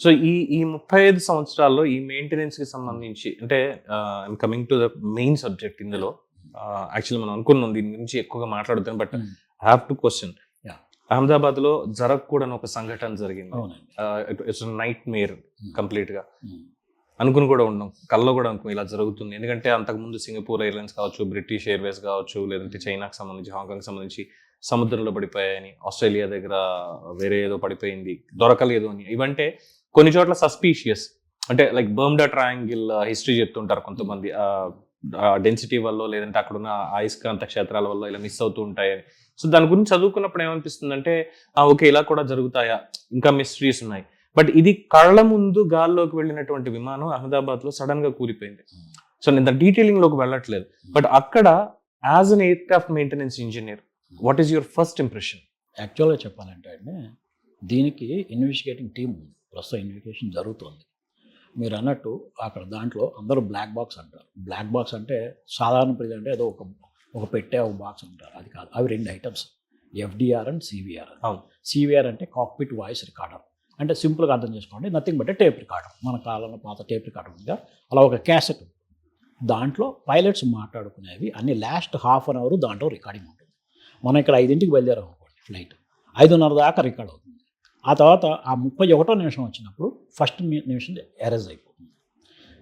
So ఈ ఈ ముప్పై ఐదు సంవత్సరాల్లో ఈ మెయింటెనెన్స్కి సంబంధించి అంటే I'm coming to the main subject ఇందులో యాక్చువల్లీ మనం అనుకున్నాం దీని గురించి ఎక్కువగా మాట్లాడుతాం but Hmm. I have to question. అహ్మదాబాద్లో జరగకూడని ఒక సంఘటన జరిగింది ఇట్స్ నైట్ మేర్ Hmm. కంప్లీట్గా ఉమ్. అనుకుని కూడా ఉన్నాం కల్లో కూడా అనుకుని ఇలా జరుగుతుంది ఎందుకంటే అంతకుముందు సింగపూర్ ఎయిర్లైన్స్ కావచ్చు బ్రిటిష్ ఎయిర్వేస్ కావచ్చు లేదంటే చైనాకి సంబంధించి హాంకాంగ్ సంబంధించి సముద్రంలో పడిపోయాయని ఆస్ట్రేలియా దగ్గర వేరే ఏదో పడిపోయింది దొరకలేదు అని ఇవంటే కొన్ని చోట్ల సస్పీషియస్ అంటే లైక్ బర్మ్డా ట్రయాంగిల్ హిస్టరీ చెప్తుంటారు కొంతమంది. డెన్సిటీ వల్ల లేదంటే అక్కడ ఉన్న అయస్కాంత క్షేత్రాల వల్ల ఇలా మిస్ అవుతూ ఉంటాయని సో దాని గురించి చదువుకున్నప్పుడు ఏమనిపిస్తుంది అంటే ఓకే ఇలా కూడా జరుగుతాయా? ఇంకా మిస్టరీస్ ఉన్నాయి. బట్ ఇది కళ్ళ ముందు గాల్లోకి వెళ్ళినటువంటి విమానం అహ్మదాబాద్లో సడన్గా కూలిపోయింది. సో నేను డీటెయిలింగ్లోకి వెళ్ళట్లేదు. బట్ అక్కడ as an aircraft maintenance engineer what is your first impression యాక్చువల్గా చెప్పాలంటే అండి దీనికి ఇన్వెస్టిగేటింగ్ టీం ఉంది. ప్రస్తుతం ఇన్వెస్టిగేషన్ జరుగుతుంది. మీరు అన్నట్టు అక్కడ దాంట్లో అందరూ బ్లాక్ బాక్స్ అంటారు. బ్లాక్ బాక్స్ అంటే సాధారణ ప్రజలు అంటే ఏదో ఒక ఒక పెట్టే ఒక బాక్స్ అంటారు. అది కాదు. అవి రెండు ఐటమ్స్. ఎఫ్డిఆర్ అండ్ సివిఆర్ అవును. సివిఆర్ అంటే కాక్పిట్ వాయిస్ రికార్డర్. అంటే సింపుల్గా అర్థం చేసుకోండి. Nothing but tape recorder. మన కాలంలో పాత టేప్ రికార్డర్ ఉందిగా. అలా ఒక క్యాసెట్ దాంట్లో పైలట్స్ మాట్లాడుకునేవి అన్ని లాస్ట్ హాఫ్ అన్ అవర్ దాంట్లో రికార్డింగ్ ఉంటుంది. మనం ఇక్కడ ఐదింటికి బయలుదేరాం అనుకోండి ఫ్లైట్. ఐదున్నర దాకా రికార్డ్ అవుతుంది. ఆ తర్వాత ఆ ముప్పై ఒకటో నిమిషం వచ్చినప్పుడు ఫస్ట్ నిమిషం ఎరేజ్ అయిపోతుంది.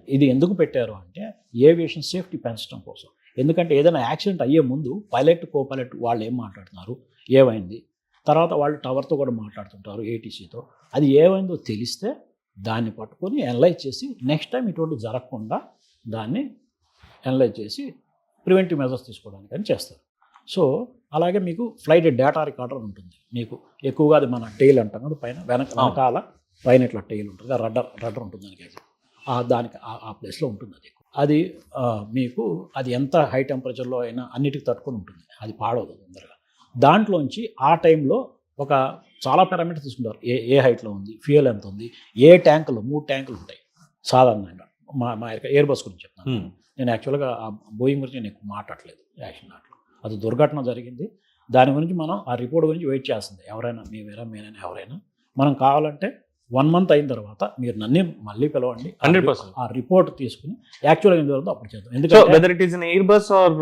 ఇది ఎందుకు పెట్టారు అంటే ఏవియేషన్ సేఫ్టీ పెంచడం కోసం. ఎందుకంటే ఏదైనా యాక్సిడెంట్ అయ్యే ముందు పైలట్ కో పైలట్ వాళ్ళు ఏం మాట్లాడుతున్నారు? ఏమైంది? తర్వాత వాళ్ళు టవర్తో కూడా మాట్లాడుతుంటారు ఏటీసీతో అది ఏమైందో తెలిస్తే దాన్ని పట్టుకొని ఎనలైజ్ చేసి నెక్స్ట్ టైం ఇటువంటి జరగకుండా దాన్ని ఎనలైజ్ చేసి ప్రివెంటివ్ మెజర్స్ తీసుకోవడానికి అని చేస్తారు. సో అలాగే మీకు ఫ్లైట్ డేటా రికార్డర్ ఉంటుంది. మీకు ఎక్కువగా అది మన టైల్ అంటాం కదా పైన వెనక. వెనకాల పైన ఇట్లా టైల్ ఉంటుంది. రడ్డర్ రడ్డర్ ఉంటుంది దానికి దానికి ఆ- ప్లేస్లో ఉంటుంది అది. అది మీకు అది ఎంత హై టెంపరేచర్లో అయినా అన్నిటికి తట్టుకొని ఉంటుంది. అది పాడవదు తొందరగా. దాంట్లోంచి ఆ టైంలో ఒక చాలా పారామీటర్స్ తీసుకుంటారు. ఏ ఏ హైట్లో ఉంది ఫ్యూయల్ ఎంత ఉంది ఏ ట్యాంకులు మూడు ట్యాంకులు ఉంటాయి. సాధారణంగా మా మా ఎయిర్ బస్ గురించి చెప్తాను నేను యాక్చువల్గా ఆ బోయింగ్ గురించి నేను ఎక్కువ మాట్లాడలేదు యాక్షన్ దాంట్లో. అది దుర్ఘటన జరిగింది. దాని గురించి మనం ఆ రిపోర్ట్ గురించి వెయిట్ చేస్తుంది ఎవరైనా మీవేరా మీరైనా ఎవరైనా. మనం కావాలంటే వన్ మంత్ అయిన తర్వాత మీరు నన్ను మళ్ళీ పిలవండి. ఆ 100%. ఆ రిపోర్ట్ తీసుకుని యాక్చువల్గా ఏం జరుగుతుందో అప్పుడు చేద్దాం. ఎందుకంటే whether it is Airbus or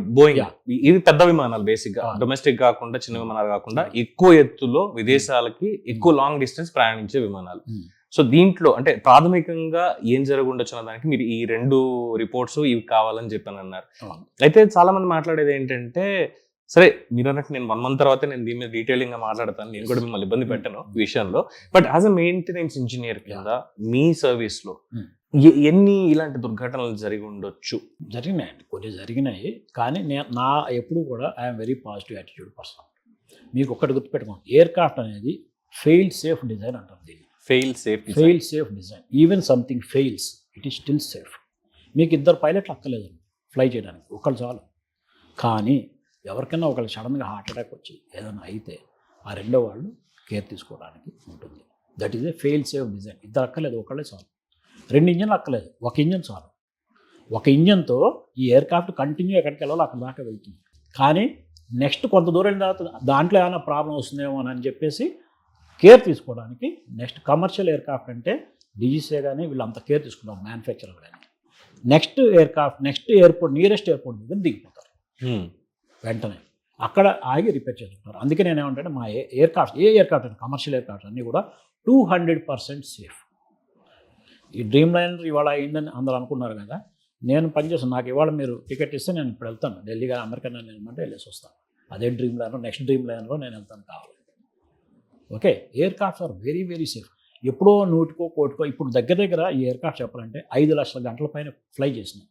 Boeing. ఇవి పెద్ద విమానాలు బేసిక్గా. Ah. డొమెస్టిక్ కాకుండా చిన్న విమానాలు కాకుండా ఎక్కువ ఎత్తులో విదేశాలకి ఎక్కువ లాంగ్ డిస్టెన్స్ ప్రయాణించే విమానాలు. Hmm. సో దీంట్లో అంటే ప్రాథమికంగా ఏం జరగుండొచ్చు అన్న దానికి మీరు ఈ రెండు రిపోర్ట్స్ ఇవి కావాలని చెప్పాను అన్నారు. అయితే చాలా మంది మాట్లాడేది ఏంటంటే సరే మీరు అన్నట్టు నేను వన్ మంత్ తర్వాత నేను దీని మీద డీటెయిలింగ్గా మాట్లాడతాను నేను కూడా మిమ్మల్ని ఇబ్బంది పెట్టను ఈ విషయంలో. But as a maintenance engineer కింద మీ సర్వీస్లో Hmm. ఎన్ని ఇలాంటి దుర్ఘటనలు జరిగి ఉండొచ్చు జరిగినాయండి కొన్ని జరిగినాయి. కానీ నేను నా ఎప్పుడు కూడా I'm very positive attitude person మీకు ఒక్కటి గుర్తుపెట్టుకోండి. ఎయిర్ క్రాఫ్ట్ అనేది ఫెయిల్ సేఫ్ డిజైన్ అంటారు దీన్ని. Fail safe fail safe design even something fails it is still safe మీకు ఇద్దరు పైలట్లు అక్కర్లేదండి ఫ్లై చేయడానికి. ఒకళ్ళు చాలు. కానీ ఎవరికైనా ఒకళ్ళు సడన్గా హార్ట్ అటాక్ వచ్చి ఏదైనా అయితే ఆ రెండో వాళ్ళు కేర్ తీసుకోవడానికి ఉంటుంది. That is a fail safe design ఇద్దరు అక్కర్లేదు. ఒకళ్ళే చాలు. రెండు ఇంజన్లు అక్కర్లేదు. ఒక ఇంజన్ చాలు. ఒక ఇంజన్తో ఈ ఎయిర్క్రాఫ్ట్ కంటిన్యూ ఎక్కడికి వెళ్ళాలో అక్కడ దాకా వెళ్తుంది. కానీ నెక్స్ట్ కొంత దూరం వెళ్ళిన తర్వాత దాంట్లో ఏమైనా ప్రాబ్లం వస్తుందేమో అని చెప్పేసి కేర్ తీసుకోవడానికి నెక్స్ట్ కమర్షియల్ ఎయిర్ క్రాఫ్ట్ అంటే డీజీసీ కానీ వీళ్ళంత కేర్ తీసుకుంటారు మ్యానుఫ్యాక్చరర్ కానీ next aircraft next airport nearest airport దగ్గర దిగిపోతారు. వెంటనే అక్కడ ఆగి రిపేర్ చేసుకుంటారు అందుకే నేను ఏమంటే మా ఎయిర్ క్రాఫ్ట్ ఏ aircraft commercial aircraft అన్నీ కూడా టూ హండ్రెడ్ పర్సెంట్ సేఫ్. ఈ డ్రీమ్ లైనర్ ఇవాళ అయిందని అందరూ అనుకున్నారు కదా నేను పనిచేస్తాను నాకు ఇవాళ మీరు టికెట్ ఇస్తే నేను ఇప్పుడు వెళ్తాను. ఢిల్లీ కానీ అమెరికా నేను వెళ్ళమంటే వెళ్ళేసి వస్తాను. అదే డ్రీమ్ లైనర్ నెక్స్ట్ డ్రీమ్ లైనర్లో నేను వెళ్తాను కావాలి. Okay aircrafts are very very safe ఎప్పుడో నూటికో కోటికో ఇప్పుడు దగ్గర దగ్గర ఈ ఎయిర్ క్రాఫ్ట్ చెప్పాలంటే ఐదు లక్షల గంటల పైన ఫ్లై చేసినాయి.